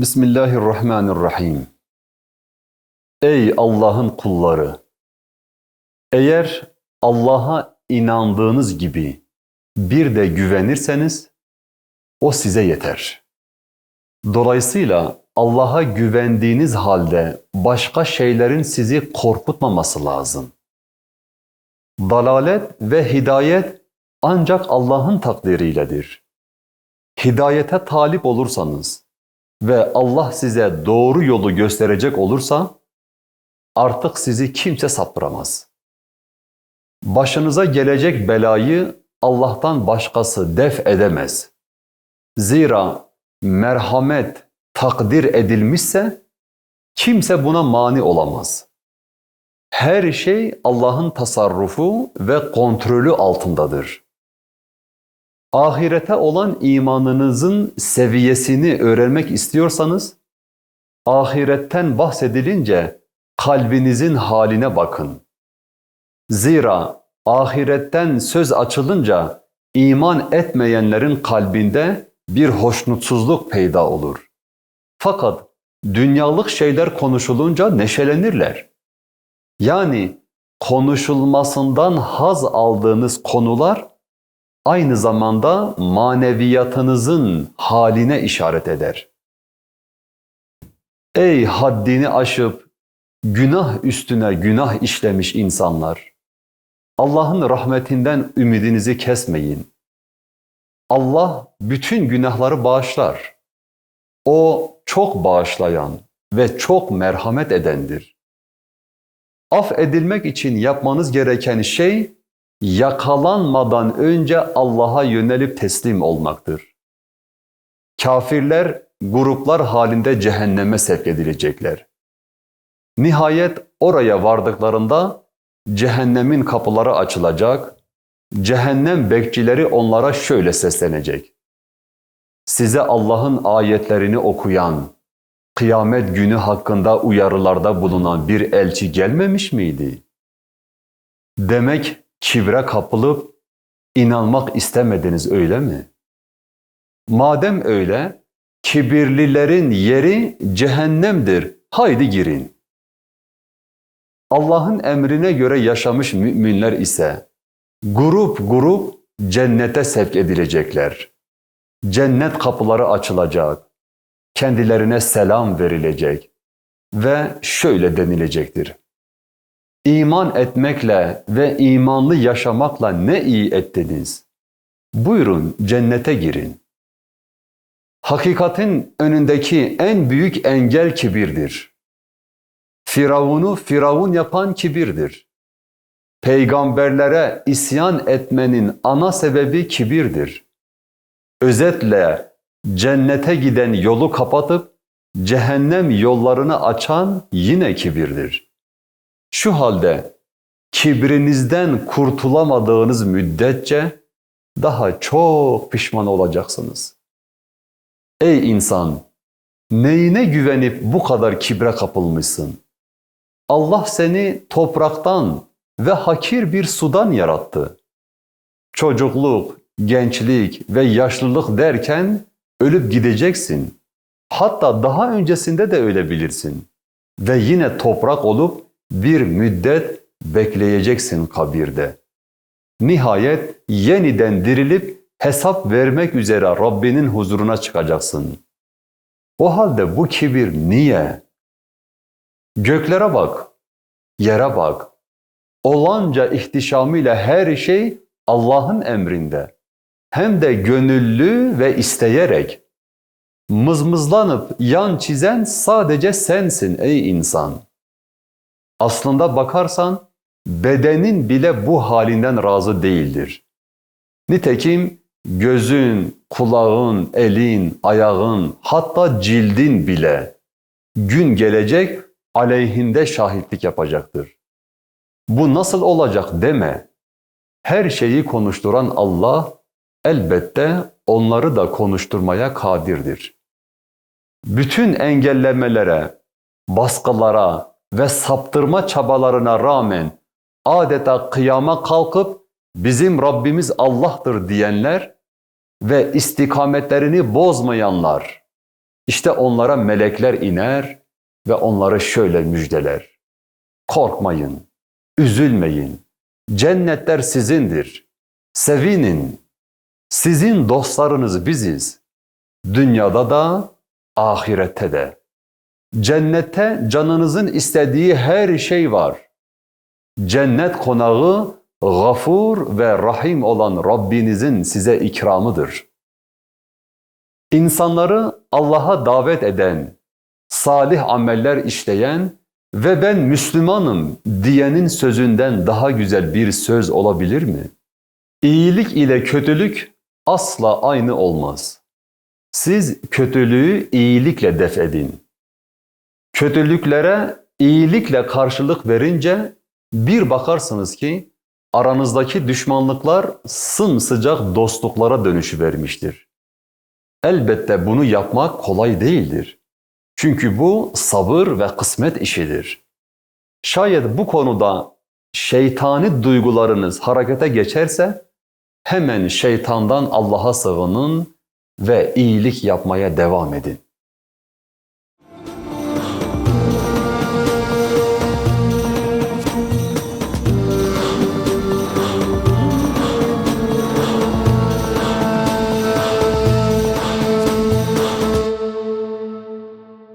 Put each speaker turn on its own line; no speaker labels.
Bismillahirrahmanirrahim. Ey Allah'ın kulları! Eğer Allah'a inandığınız gibi bir de güvenirseniz o size yeter. Dolayısıyla Allah'a güvendiğiniz halde başka şeylerin sizi korkutmaması lazım. Dalalet ve hidayet ancak Allah'ın takdiriyledir. Hidayete talip olursanız ve Allah size doğru yolu gösterecek olursa artık sizi kimse saptıramaz. Başınıza gelecek belayı Allah'tan başkası def edemez. Zira merhamet takdir edilmişse kimse buna mani olamaz. Her şey Allah'ın tasarrufu ve kontrolü altındadır. Ahirete olan imanınızın seviyesini öğrenmek istiyorsanız, ahiretten bahsedilince kalbinizin haline bakın. Zira ahiretten söz açılınca iman etmeyenlerin kalbinde bir hoşnutsuzluk peyda olur. Fakat dünyalık şeyler konuşulunca neşelenirler. Yani konuşulmasından haz aldığınız konular aynı zamanda maneviyatınızın haline işaret eder. Ey haddini aşıp günah üstüne günah işlemiş insanlar! Allah'ın rahmetinden ümidinizi kesmeyin. Allah bütün günahları bağışlar. O çok bağışlayan ve çok merhamet edendir. Af edilmek için yapmanız gereken şey yakalanmadan önce Allah'a yönelip teslim olmaktır. Kafirler gruplar halinde cehenneme sevk edilecekler. Nihayet oraya vardıklarında cehennemin kapıları açılacak, cehennem bekçileri onlara şöyle seslenecek. Size Allah'ın ayetlerini okuyan, kıyamet günü hakkında uyarılarda bulunan bir elçi gelmemiş miydi? Demek kibre kapılıp inanmak istemediniz öyle mi? Madem öyle, kibirlilerin yeri cehennemdir. Haydi girin. Allah'ın emrine göre yaşamış müminler ise grup grup cennete sevk edilecekler. Cennet kapıları açılacak. Kendilerine selam verilecek ve şöyle denilecektir. İman etmekle ve imanlı yaşamakla ne iyi ettiniz. Buyurun cennete girin. Hakikatin önündeki en büyük engel kibirdir. Firavun'u firavun yapan kibirdir. Peygamberlere isyan etmenin ana sebebi kibirdir. Özetle cennete giden yolu kapatıp cehennem yollarını açan yine kibirdir. Şu halde kibrinizden kurtulamadığınız müddetçe daha çok pişman olacaksınız. Ey insan! Neyine güvenip bu kadar kibre kapılmışsın? Allah seni topraktan ve hakir bir sudan yarattı. Çocukluk, gençlik ve yaşlılık derken ölüp gideceksin. Hatta daha öncesinde de ölebilirsin. Ve yine toprak olup bir müddet bekleyeceksin kabirde. Nihayet yeniden dirilip hesap vermek üzere Rabbinin huzuruna çıkacaksın. O halde bu kibir niye? Göklere bak, yere bak. Olanca ihtişamıyla her şey Allah'ın emrinde. Hem de gönüllü ve isteyerek. Mızmızlanıp yan çizen sadece sensin ey insan.'' Aslında bakarsan bedenin bile bu halinden razı değildir. Nitekim gözün, kulağın, elin, ayağın, hatta cildin bile gün gelecek aleyhinde şahitlik yapacaktır. Bu nasıl olacak deme. Her şeyi konuşturan Allah elbette onları da konuşturmaya kadirdir. Bütün engellemelere, baskılara, ve saptırma çabalarına rağmen adeta kıyama kalkıp bizim Rabbimiz Allah'tır diyenler ve istikametlerini bozmayanlar İşte onlara melekler iner ve onları şöyle müjdeler. Korkmayın, üzülmeyin. Cennetler sizindir. Sevinin. Sizin dostlarınız biziz. Dünyada da, ahirette de. Cennette canınızın istediği her şey var. Cennet konağı gafur ve rahim olan Rabbinizin size ikramıdır. İnsanları Allah'a davet eden, salih ameller işleyen ve ben Müslümanım diyenin sözünden daha güzel bir söz olabilir mi? İyilik ile kötülük asla aynı olmaz. Siz kötülüğü iyilikle def edin. Kötülüklere iyilikle karşılık verince bir bakarsınız ki aranızdaki düşmanlıklar sımsıcak dostluklara dönüşüvermiştir. Elbette bunu yapmak kolay değildir. Çünkü bu sabır ve kısmet işidir. Şayet bu konuda şeytani duygularınız harekete geçerse hemen şeytandan Allah'a sığının ve iyilik yapmaya devam edin.